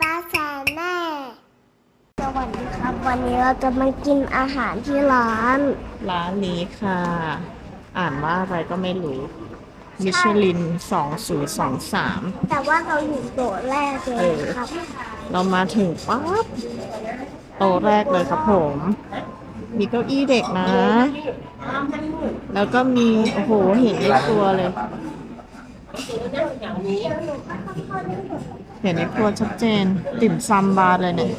ป้าแสนแม่สวัสดีครับ วันนี้เราจะมากินอาหารที่ร้าน ร้านนี้ค่ะ อ่านว่าอะไรก็ไม่รู้ มิชลิน 2023 แต่ว่าเราอยู่โต๊ะแรกเลยครับ เรามาถึงปั๊บโต๊ะแรกเลยครับผม มีเก้าอี้เด็กนะ แล้วก็มี โอ้โห เห็นในครัวเลย เห็นในครัวชัดเจน ติ่มซำบาร์เลยเนี่ย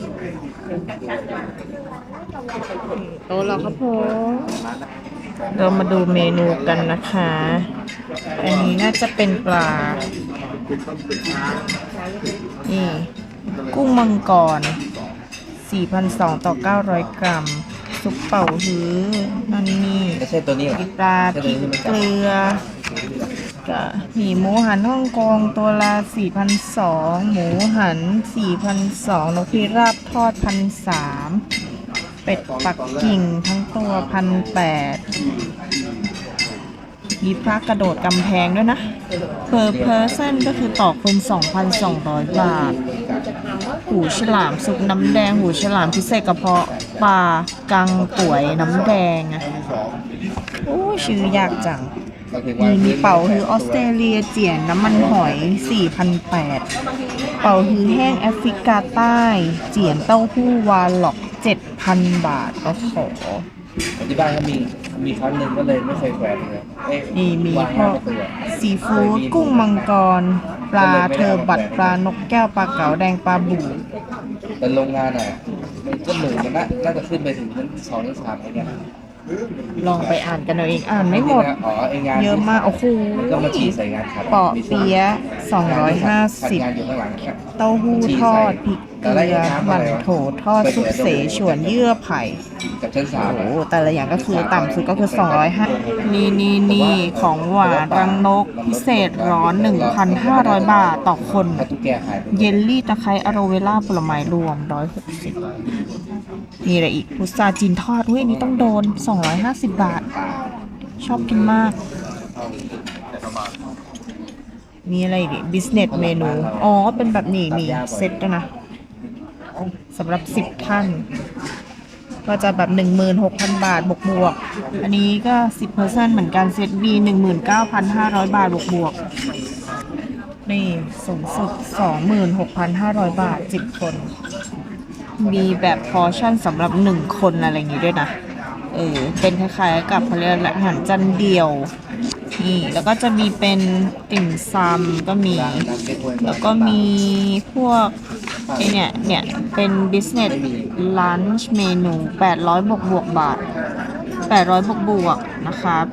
โต๊ะเราครับผมเรามาดูเมนูกันนะคะ อันนี้น่าจะเป็นปลา นี่ กุ้งมังกร 4,200 ต่อ 900 กรัม ซุปเป่าฮื้อนั่นนี่ไม่ใช่ตัวนี้หรอมีปลาพริกเกลือ ก็มีหมูหันฮ่องกงตัวละ4,200หมูหัน4,200นกพิราบทอด1,300เป็ดปักกิ่งทั้งตัว1,800มีพระกระโดดกำแพงด้วยนะ per person ก็คือต่อคน 2,200 บาท หูฉลามซุปน้ำแดง หูฉลามพิเศษกระเพาะปลากังป่วยน้ำแดงอะโอ้ชื่อยากจัง มีมีเป่าฮือออสเตรเลียเจียนน้ำมันหอย 4,800 เป่าฮือแห้งแอฟริกาใต้ เจียนเต้าหู้วาล็อก 7,000 บาทโอ้โหที่บ้านก็มีมีครั้งหนึ่งก็เลยไม่เคยแขวนเลยเอ๊ะนี่มีวางพวกไว้ตัวซีฟู้ดกุ้งมังกร ปลาเทอร์บัตปลานกแก้วปลาเก๋าแดงปลาบูแต่โรงงานอะมันก็หนึ่งมันน่าน่าจะขึ้นไปถึงชั้นสองชั้นสามอะไรเงี้ย ลองไปอ่านกันเอาเองอ่านไม่หมด อ๋อไองานเยอะมากโอ้โหมันก็มาฉีดใส่งานขัดเปาะเปี๊ยะขัดงานอยู่250ข้างหลังครับเต้าหู้ทอดพริกเกลือหมั่นโถทอดซุปเสฉวนเยื่อไผ่กับชั้นสามโอ้อะโหแต่ละอย่างก็คือต่ำสุดก็คือ 205นี่นี่นี่ของหวานรังนกพิเศษร้อน 1,500 บาทต่อคนถ้าตุ๊กแกหายไปเยลลี่ตะไคร้อะโรเวล่าผลไม้รวม 160มีอะไรอีกพุทราจีนทอดเว้ยอันนี้ต้องโดน 250 บาท ชอบกินมาก มีอะไรอีกบิสเนสเมนู อ๋อ เป็นแบบนี้มีเซ็ตด้วยนะสำหรับ10ท่าน ก็จะแบบ16,000บาทบวกบวก อันนี้ก็10%เปอร์เซ็นเหมือนกันเซ็ต B 19,500บาทบวกบวก นี่สูงสุด26,500บาท10คน มีแบบพอร์ชั่นสำหรับ1คนอะไรอย่างงี้ด้วยนะ เออ เป็นคล้ายๆกับเขาเรียกอะไรอาหารจานเดียว นี่แล้วก็จะมีเป็นติ่มซำก็มี แล้วก็มีพวกไอเนี่ยเนี่ยเป็น business lunch เมนู 800 บวกบวกบาท 800 บวกบวกนะครับ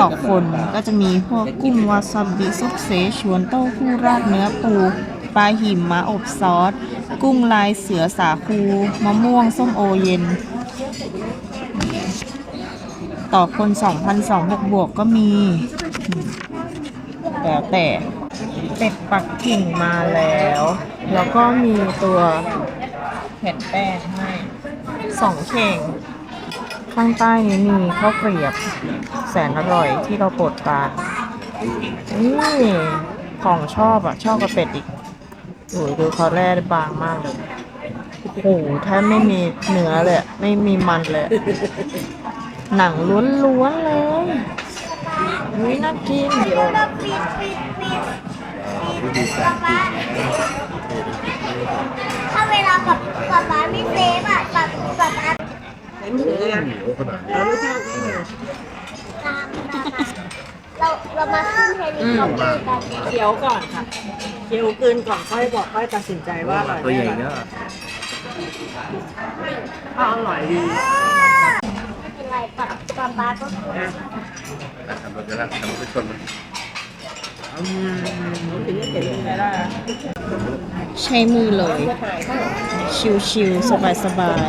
ต่อคนก็จะมีพวกกุ้งวาซาบิซุปเสฉวนเต้าหู้ราดเนื้อปูปลาหิมะอบซอส กุ้งลายเสือสาคู มะม่วงส้มโอเย็น ต่อคน2,200บวกกๆก็มีแล้วแต่เป็ดปักกิ่งมาแล้ว แล้วก็มีตัวแผ่นแป้งให้สองเข่ง ข้างใต้นี้มีข้าวเกรียบ แสนอร่อยที่เราโปรดปรานนี่ของชอบอะชอบกับเป็ดอีกโอ้ยดูเขาแร่ได้บางมากเลยโอ้โหแทบไม่มีเนื้อเลย ไม่มีมันเลย หนังล้วนๆเลยอุ้ยน่ากินเราปิดปิดปิดปิดป๊าป๊าถ้าเวลาแบบป๊าป๊าไม่เซฟอะป๊าป๊าป๊าเราเรามาขึ้นเฮลิคอปเตอร์กันเคี้ยวก่อนค่ะเคี้ยวกลืนก่อนค่อยบอกค่อยตัดสินใจว่าอร่อยตัวใหญ่ไม่อเนร่อยอะถ้าอร่อยดี ไม่เป็นไรป๊าป๊าป๊าก็ทำรถจะนั่งทำรถชนมันใช้มือเลย ชิวๆ สบาย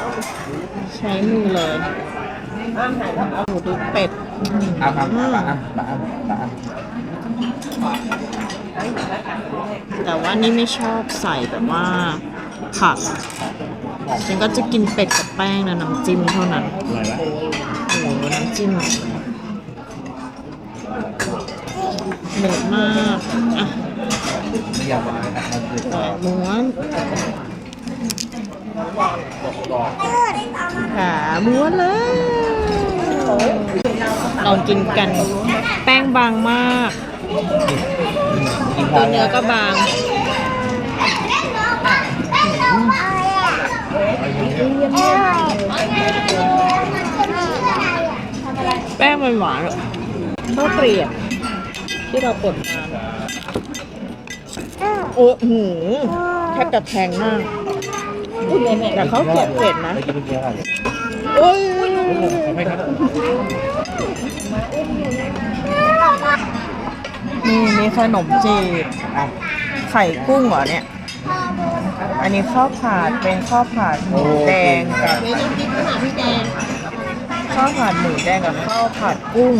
ๆ ใช้มือเลยหมูดูเป็ดอ้ามอ้ามาอ้ามปลาอ้ามาอ้ามแต่ว่านี่ไม่ชอบใส่แบบว่าผัก ฉันก็จะกินเป็ดกับแป้งนะน้ำจิ้มเท่านั้นอะไรวะโอ้โหน้ำจิ้มเด็ดมากอะไม่อยากจะไปทำคือขาม้วนขาม้วนเลยลองกินกัน แป้งบางมากกินตัข้าววเนื้อก็บาง แป้งมันหวานอะข้าวเกลียบที่เรากดมาโอ้โหแทบจะแพงมาก แต่เขาวเกลียบเผ็ดนะไปกินเกี๊ยวอะไรโอ้ยไม่ครับนี่มีขนมจีบอะไข่กุ้งเหรอเนี่ย อันนี้ข้าวผัดเป็นข้าวผัดหมูแดงกับข้าวผัด หมูแดงกับข้าวผัดกุ้ง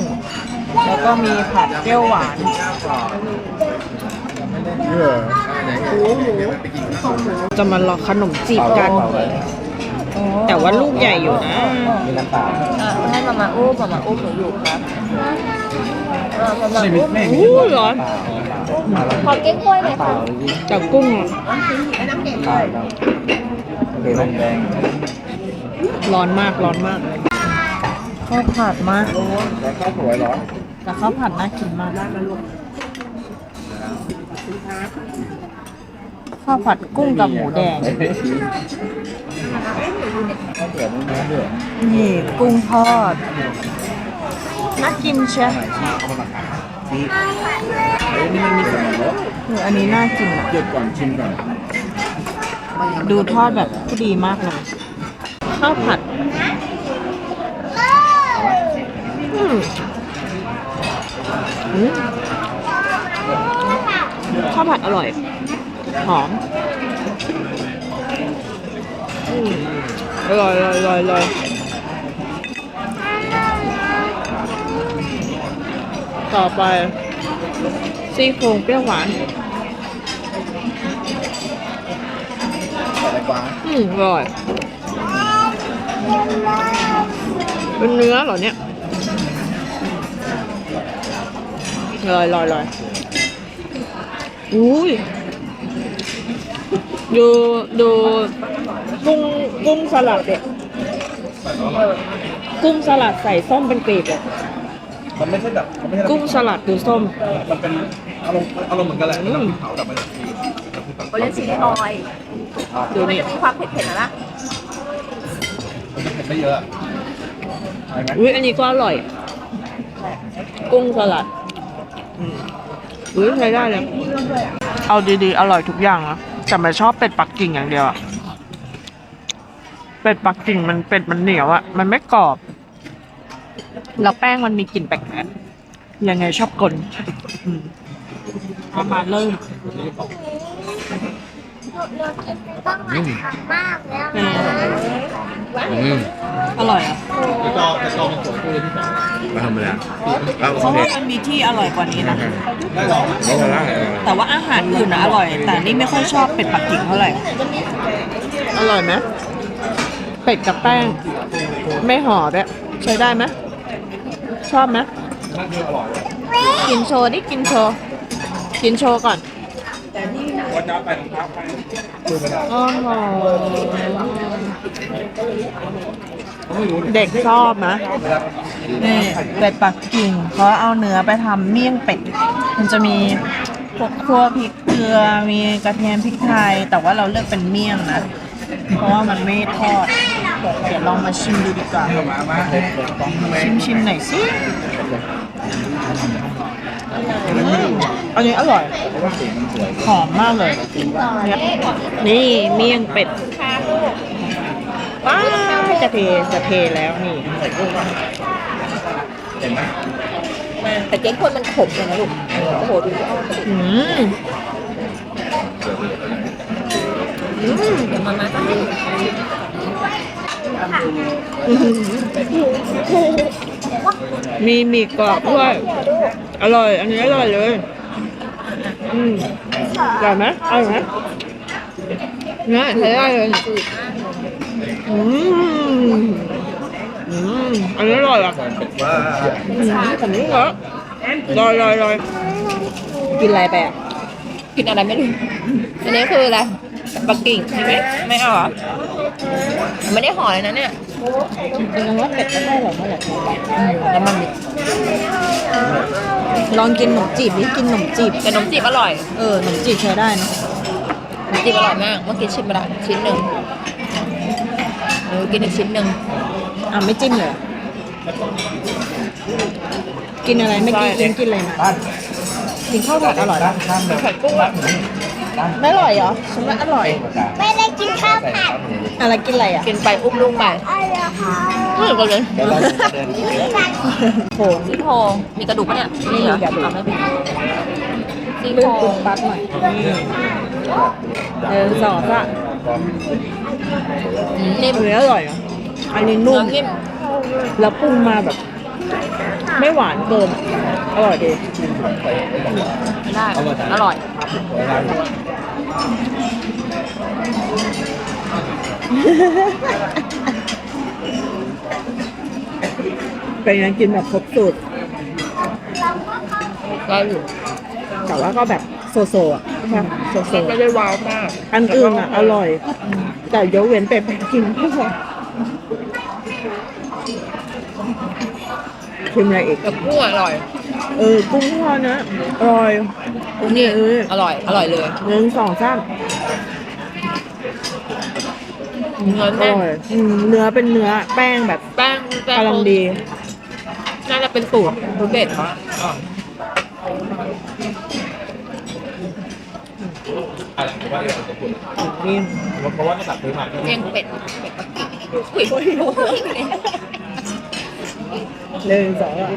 แล้วก็มีผัดเปรี้ยวหวานเออจะมาลองขนมจีบกัน แต่ว่าลูกใหญ่อยู่นะมีน้ำเปล่าให้มามาอุ้มมามาอุ้มหนูอยู่ครับเออมามาไม่มีอุ้มไม่มีอู้ร้อนขอเก๊กฮวยหน่อยเปล่าค่ะเลยดิแต่กุ้งอะเปล่าครับเป็นลมแดงร้อนมากร้อนมาก ข้าวผัดมากแล้วข้าวสวยเหรอแต่ข้าวผัดน่ากินมากข้าวผัดกุ้งกับหมูแดง ข้าวสวยมันเนื้อเดือดนี่กุ้งทอดน่ากินเชียวชี้เอ้ยนี่มันมีสมองรสเอออันนี้น่ากินอะ หยุดก่อนชิมก่อน ดูทอดแบบผู้ดีมากเลย ข้าวผัด อืมอืม ข้าวผัดอร่อย หอมอืมอร่อยอร่อยอร่อยอร่อยต่อไปซี่โครงเปรี้ยวหวานอะไรกวางอืมอร่อย เป็นเนื้อเหรอเนี่ย ลอยลอยลอยอุ้ยดูดูกุ้งกุ้งสลัดเนี่ยกุ้งสลัดใส่ส้มเป็นกลีบเลยมันไม่ใช่แบบมันไม่ใช่กุ้งสลัดดูส้ม มันเป็นอารมณ์อารมณ์เหมือนกันแหละอืมเผาแต่มันโอเลนสีออยล์ดูมันนี่จะมีความเผ็ดๆนะล่ะมันเผ็ดไม่เยอะใช่ไหมอุ้ยอันนี้ก็อร่อย กุ้งสลัด อืมอุ้ยใช้ได้เลย เอาดีๆ อร่อยทุกอย่างนะแต่ไม่ชอบเป็ดปักกิ่งอย่างเดียวอะเป็ดปักกิ่งมันเป็ดมันเหนียวอะมันไม่กรอบ แล้วแป้งมันมีกลิ่นแปลกๆยังไงชอบกลอืมเอามาเริ่มต้องมาทำมากแล้วเอนะออืมอร่อยอะ แล้วก็แล้วก็มันสดคู่ที่สองมาทำอะไรอะเอาเพราะว่ามันมีที่อร่อยกว่านี้นะ ได้ลอไม่เป็นไรแต่ว่าอาหารอื่นนะอร่อย แต่นี่ไม่ค่อยชอบเป็ดปักกิ่งเท่าไหร่ อร่อยไหมเป็ดกับแป้ง ไม่ห่อด้วยใช้ได้ไหมชอบไหมนั่นคืออร่อยกินโชว์ดิกินโชว์กินโชว์ก่อนวันน้ำไปรองเท้าไปคือเวลาโอ้โห เด็กชอบนะนี่เป็ดปักกิ่งเขาเอาเนื้อไปทำเมี่ยงเป็ด มันจะมีพวกคั่วพริกเกลือมีกระเทียมพริกไทย แต่ว่าเราเลือกเป็นเมี่ยงนะ เพราะว่ามันไม่ทอด เดี๋ยวลองมาชิมดูดีกว่า ชิมชิมหน่อยสิอันนี้อร่อยเพราะว่าสีมันสวยหอมมากเลย นี่เมี่ยงเป็ด ว้าวจะเทจะเทแล้วนี่เห็นไหมแต่เก๊กฮวยมันขมเลยนะลูกโอ้โหดูสิอ้อมอืมอืมเดี๋ยวมามาจะให้มีหมี่กรอบด้วย อร่อย อันนี้อร่อยเลย อืมอร่อยไหมอร่อยไหมเนี่ยใช้ได้เลย อืมอืมอันนี้อร่อยอะว่าอืมผมรู้แล้วลอยลอยลอยกินอะไรไปอะกินอะไรไม่รู้อันนี้คืออะไรปักกิ่งใช่ไหมไม่เอาเหรอไม่ได้ห่อเลยนะเนี่ยจริงๆว่าเป็ดไม่ได้หรอกเมื่อไหร่แล้วมันมีลองกินขนมจีบดิกินขนมจีบแต่ขนมจีบอร่อย เออขนมจีบใช้ได้นะขนมจีบอร่อยมาก เมื่อกี้ชิมไปละชิ้นหนึ่ง เออกินอีกชิ้นหนึ่งอะไม่จิ้มเลยเหรอกินอะไรไม่กินกินกินอะไรมาบ้านกินข้าวผัดอร่อยปะข้ามเลยไข่กุ้งอะบ้านไม่อร่อยเหรอฉันว่าอร่อย ไม่ได้กินข้าวผัดอะไรกินอะไรอะกินไปอุ้มลุงไปอะไรคะไม่เหมือนกันเลยเดี๋ยวเราจะเดินโหซี่โครงมีกระดูกปะเนี่ยนี่เหรอมีกระดูกเอาไม่มีซี่ลื่โคนรปุ๊บงปั๊บหน่อยเออสองอะอืม นิ่มอันนี้อร่อยอะอันนี้นุ่เนื้มอนิ่มแล้วปรุงมาแบบ ไม่หวานเกินอะอร่อยดีได้อร่อยเป็นยังกินแบบครบสูตรได้อยู่แต่ว่าก็แบบ โซโซอะใช่ไหมโซโซไม่ได้ว้าวมากอันอื่นอะ อร่อย แต่ยกเว้นเป็ดไปกินไม่พอชิมอะไรอีกแต่กุ้งอร่อยเออกุ้งทอดนะอร่อยกุ้งนี่เอออร่อย อร่อยเลยหนึ่งสองสามเนื้ออแน่นร่อยอืมเนื้อเป็นเนื้อแป้งแบบแป้งแป้งกำลังดี น่าจะเป็นสูตร สูตรเด็ดเขาอะนี่เพราะว่าจะตัดซื้อมาเมี่ยงเป็ดเป็ดปักกิ่งอุ้ยโอ้ยหนึ่งสองอะ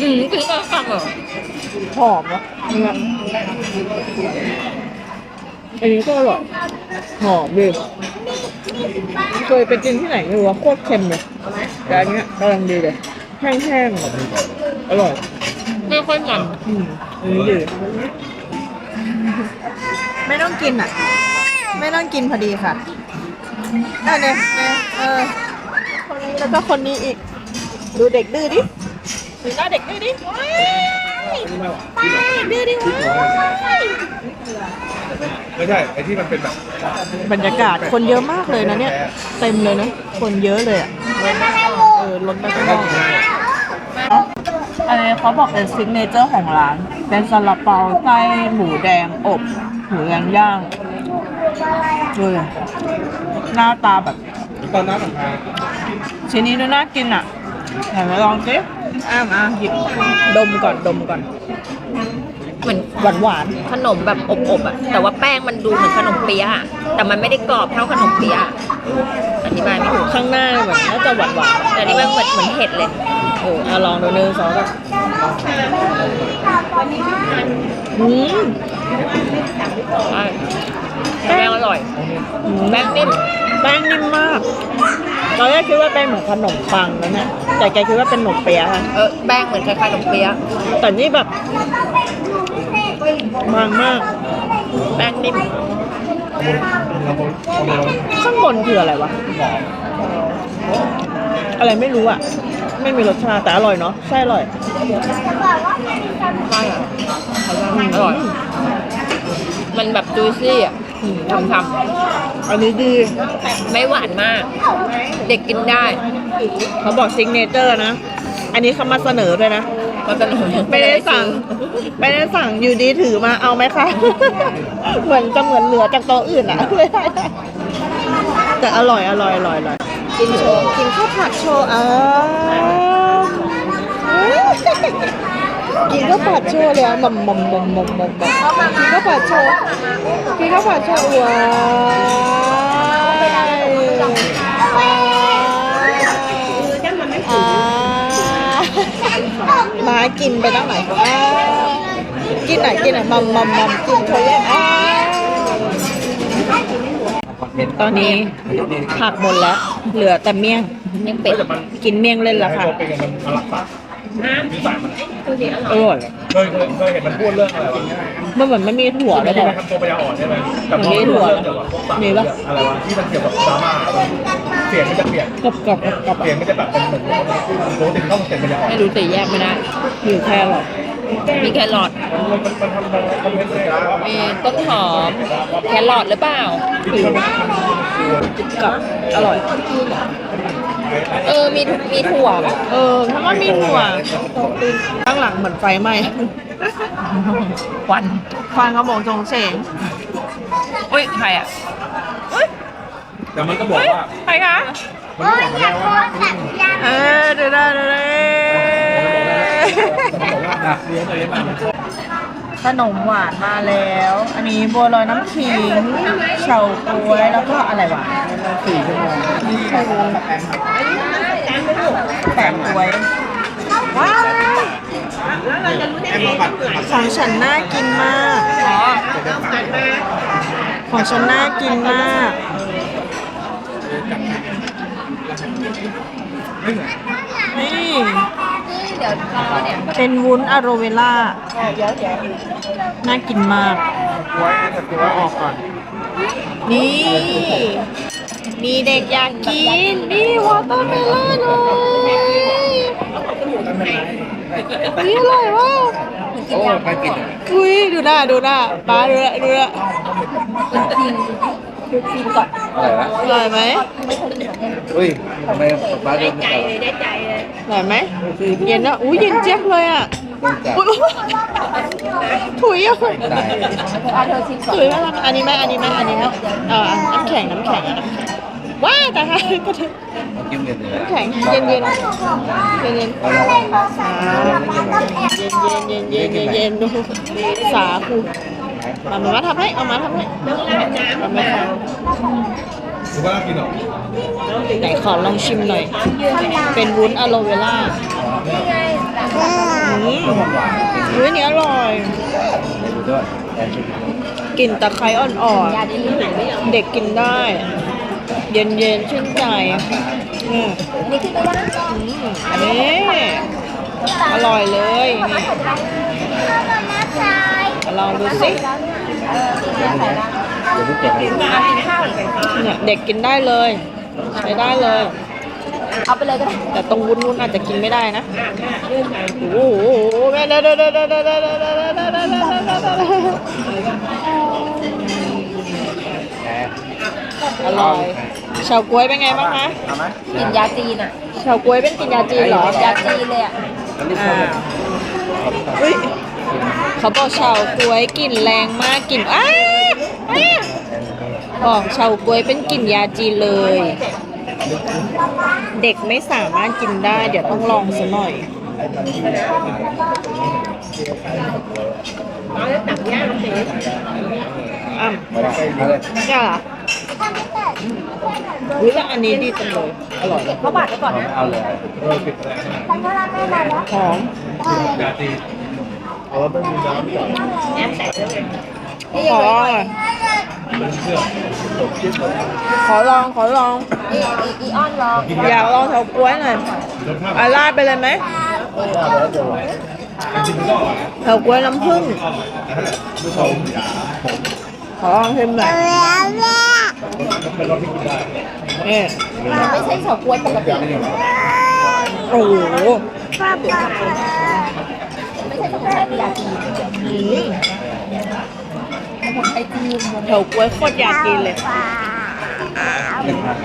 อืมคือมาคำเหรอหอมอะเนื้ออันนี้ก็อร่อยหอมดีเคยไปกินที่ไหนไม่รู้ว่าโคตรเค็มเลยแต่อันเนี้ยกำลังดีเลยแห้งๆแบบอร่อยไม่ค่อยมันอื มอันนี้ดีไม่ต้องกินอะ ไม่ต้องกินพอดีค่ะนั่นเนี่ยเนี่ยเออ คนนี้แล้วก็คนนี้อีก ดูเด็กดื้อดิดูหน้าเด็กดื้อดิว้ายว้ายดื้อดิว้ายไม่ใช่ไอ้ที่มันเป็นแบบบรรยากาศคนเยอะมากเลยนะเนี่ย เต็มเลยนะ คนเยอะเลยอะ เออรถไปข้างนอก อันนี้เขาบอกเป็นซิกเนเจอร์ของร้าน เป็นซาลาเปาไส้หมูแดงอบหมูแดงย่างดูเลยหน้าตาแบบตอนนั้นของทางชิ้นนี้ดูน่ากินอะไหนมาลองสิอ้ามอะหยิบดมก่อนดมก่อน เหมือนหวานหวานขนมแบบอบๆอะ แต่ว่าแป้งมันดูเหมือนขนมเปี๊ยะอะแต่มันไม่ได้กรอบเท่าขนมเปี๊ยะอธิบายไม่ถูกๆข้างหน้าแบบน่าจะหวานหวานแต่อันนี่มันเหมือนเหมือนเห็ดเลย เอออะลองดูหนึ่งสองสามอืมใช่แป้งอร่อยแป้งนิ่มแป้งนิ่มมากตอนแรกคิดว่าเป็นเหมือนขนมปังนะเนี่ยแต่แกคิดว่าเป็นขนมเปี๊ยะค่ะเออแป้งเหมือนคล้ายๆขนมเปี๊ยะแต่นี่แบบบางมาก แป้งนิ่มข้างบนคืออะไรวะ อะไรไม่รู้อะ ไม่มีรสชาติแต่อร่อยเนาะใช่อร่อยใช่อะอร่อย มันแบบจูซี่อะทำทอันนี้ดีำไม่หวานมาก เด็กกินได้ เขาบอกซิกเนเจอร์นะ อันนี้เขามาเสนอด้วยนะก็จะหนูไม่ได้สั่ง ไม่ได้สั่งอยู่ดีถือมาเอาไหมคะ เหมือนจะเหมือนเหลือจากโต๊ะอื่นอะแต่อร่อยอร่อยอร่อยอร่อย กินโชว์กินข้าวผัดโชว์อ่ากินข้าวผัดโชว์เลยอะมัมมัมมัมมัมมัมมัมกินข้าวผัดโชว์กินข้าวผัดโชว์ว้าวมากินไปตั้งไหนอ่ากินไหนกินไหนมัมมัมมัมกินโชว์ยังอ่า ตอนนี้ผักหมดแล้ว เหลือแต่เมี่ยงยังเป็ดกินเมี่ยงเล่นแล้วค่ะเป็นกันมันรักษามีสายมันดูดิออร่อยร่อยเคยเคยเคยเห็นมันพูดเรื่องอะไรวะมันเหมือนไม่มีถั่วเลยที่แต่มันทำตัวปัญญาอ่อนใช่ไหมแต่พอมีพูดถั่วเรื่องเกี่ยวกับพวกสัตว์มีปะอะไรวะที่มันเกี่ยวกับดราม่าเสียงมันจะเปลี่ยนกรอบกรอบกรอบเสียงมันจะแบบเป็นเหมือนปกติเข้าเสียงปัญญาอ่อนไม่รู้แต่แยกไม่ได้อยู่แค่หรอก มีแครอทมีต้นหอม แครอทหรือเปล่ากับอร่อย เออ มีมีถั่วปะเออถ้าว่ามีถั่วข้างหลังเหมือนไฟไหม้ควันฟันเขาบอกจงเฉงอุ้ย ใครอะแต่มันก็บอกว่า ใครคะโอ้ยอยากโทรศัพท์ยังเออเดี๋ยวได้เดี๋ยวได้ อะเรียนตัวเองมาขนมหวานมาแล้ว อันนี้บัวลอยน้ำขิงเฉาก๊วยแล้วก็อะไรวะสี่ชั่วโมงแปะก๊วยว้าวของฉันน่ากินมากของฉันน่ากินมากนี่ เดี๋ยวรอเนี่ยเป็นวุ้นอะโรเวล่า น่ากินมากเอาออกก่อนนี่ มีเด็กอยากกิน นี่วอเตอร์เมลอนเลยนี่อร่อยมากโอ้ไปกินอะอุ้ยดูหน้าดูหน้าป้าดูหน้าดูหน้าอะไรวะอร่อยไหมอุ้ยทำไมบ้านเดินใจไม่เลยได้ใจเลย อร่อยไหมเย็นนะอุ้ยเย็นเจี๊ยบเลยอะจัดอุ๊ยถุยอะได้เอาเธอชิมก่อนถุยมากอันนี้ไหมอันนี้ไหมอันนี้ไหมเออน้ำแข็งน้ำแข็งอะน้ำแข็งว้าแต่ค่ะก็ถึงมากินกันเลยน้ำแข็งเย็นเย็นเย็นเย็นเอาละเย็นเย็นเย็นเย็นเย็นเย็นดูสาคูมามาทำให้เอามาทำให้เอามาทถือว่ากินหรอำ ไหนขอลองชิมหน่อย เป็นวุ้นอะโลเวล่าอืมอุ้ยอันนี้อร่อยดูด้วยแอนชิมกลิ่นตะไคร้อ่อนๆ เด็กกินได้ เย็นเย็นๆชื่นใจอืมนี่คือตัวนั้นอืมอันนี้อร่อยเลยนี่ลองดูสิเดี๋ยวพี่เก็บให้มากินข้าวหรือไงเนี่ยเด็กกินได้เลย ใช้ได้เลย เอาไปเลยก็ได้แต่ตรงวุ้นวุ้นอาจจะกินไม่ได้นะโอ้โหแม่เด้อเด้อเด้อเด้อเด้อเด้อเด้อเด้อเด้อเด้อเด้อเด้ออร่อยเฉาก๊วยเป็นไงบ้างคะเอาไหมกินยาจีนอะเฉาก๊วยเป็นกินยาจีนเหรอยาจีนเลยอะอันนี้อ่าเขาอุ้ยเขาบอกเฉาก๊วยกลิ่นแรงมากกลิ่นอ้าอ้าบอกเฉาก๊วยเป็นกลิ่นยาจีนเลย เด็กไม่สามารถกินได้ เดี๋ยวต้องลองซะหน่อยอะไม่ได้เอาเลยนี่เหรออุ้ยแล้วอันนี้ดีจังเลย อร่อยเขาบาดไปก่อนนะเอาเลยหอมยาตีเอาแล้วเป็นน้ำก่อนขอลองหน่อย ขอลองขอลอง อีอีอีออนรออยากลองเฉาก๊วยหน่อยอาลาดไปเลยไหมเฉาก๊วยน้ำผึ้งขอลองชิมหน่อยนี่ไม่ใช่เฉาก๊วยปกติโอ้โหไม่ใช่สมุนไพรยาจีน อืมสมุนไพรจีนเฉาก๊วยโคตรอยากกินเลย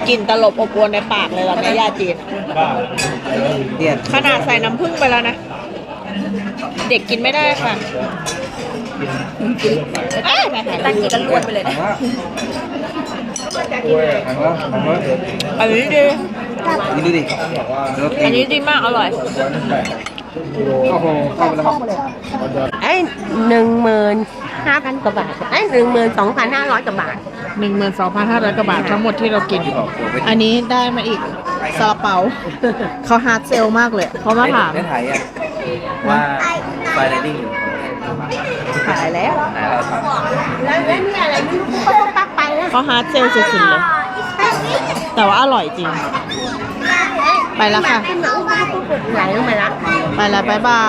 กลิ่นตลบอบอวนในปากเลยล่ะแม่ย่าจีนเนี่ยขนาดใส่น้ำผึ้งไปแล้วนะ เด็กกินไม่ได้ค่ะเอ้ยไม่ตั้งกินกันรวดไปเลยถานะมว่าถามว่าถามว่าอันนี้ดี นี่ดูดิแล้วอันนี้ดีมากอร่อย โอ้โหเข้าไปแล้วไอ้หนึ่งหมื่น ห้าพันกว่าบาทไอ้หนึ่งหมื่นสองพันห้าร้อยกว่าบาท หนึ่งหมื่นสองพันห้าร้อยกว่าบาททั้งหมดที่เรากิน อันนี้ได้มาอีกซาลาเปา เขาฮาร์ดเซลมากเลยเขามาถาม ได้ถ่ายอะว่าไฟไลนิ่งอยู่ขายแล้วถ่ายอะไรครับแล้วแล้วนี่อะไรนี่ก็ต้องปักไปแล้วเขาฮาร์ดเซลสุดๆเลย แต่ว่าอร่อยจริง ไปแล้วค่ะไอ้หนังก็ต้องกดไหลลงมาละไปแล้วบายบา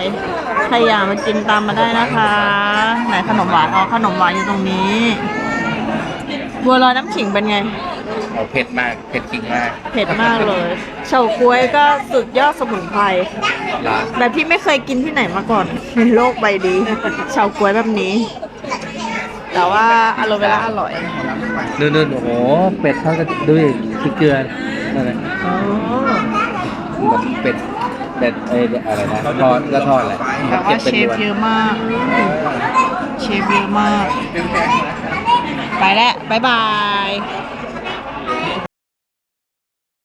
ยใครอยากมากินตามมาได้นะคะ ไหนขนมหวานอ๋อขนมหวานอยู่ตรงนี้ บัวลอยน้ำขิงเป็นไงอเอาเผ็ดมาก เผ็ดจริงมากเผ็ดมากเลย เฉาก๊วยก็สุดยอดสมุนไพรร้านแบบที่ไม่เคยกินที่ไหนมาก่อนในโลกใบนี้เฉาก๊วยแบบนี้ แต่ว่าอโลเวล่าอร่อยนู่นๆโอ้โห เป็ดทอดกระดูดิพริกเกลือ นั่นแหละอ๋อเหมือนเป็ดเป็ดเอ้ยอะไรนะทอดก็ทอดแหละแต่ว่าเชฟเยอะมาก เชฟเยอะมาก ไปแล้วบ๊ายบาย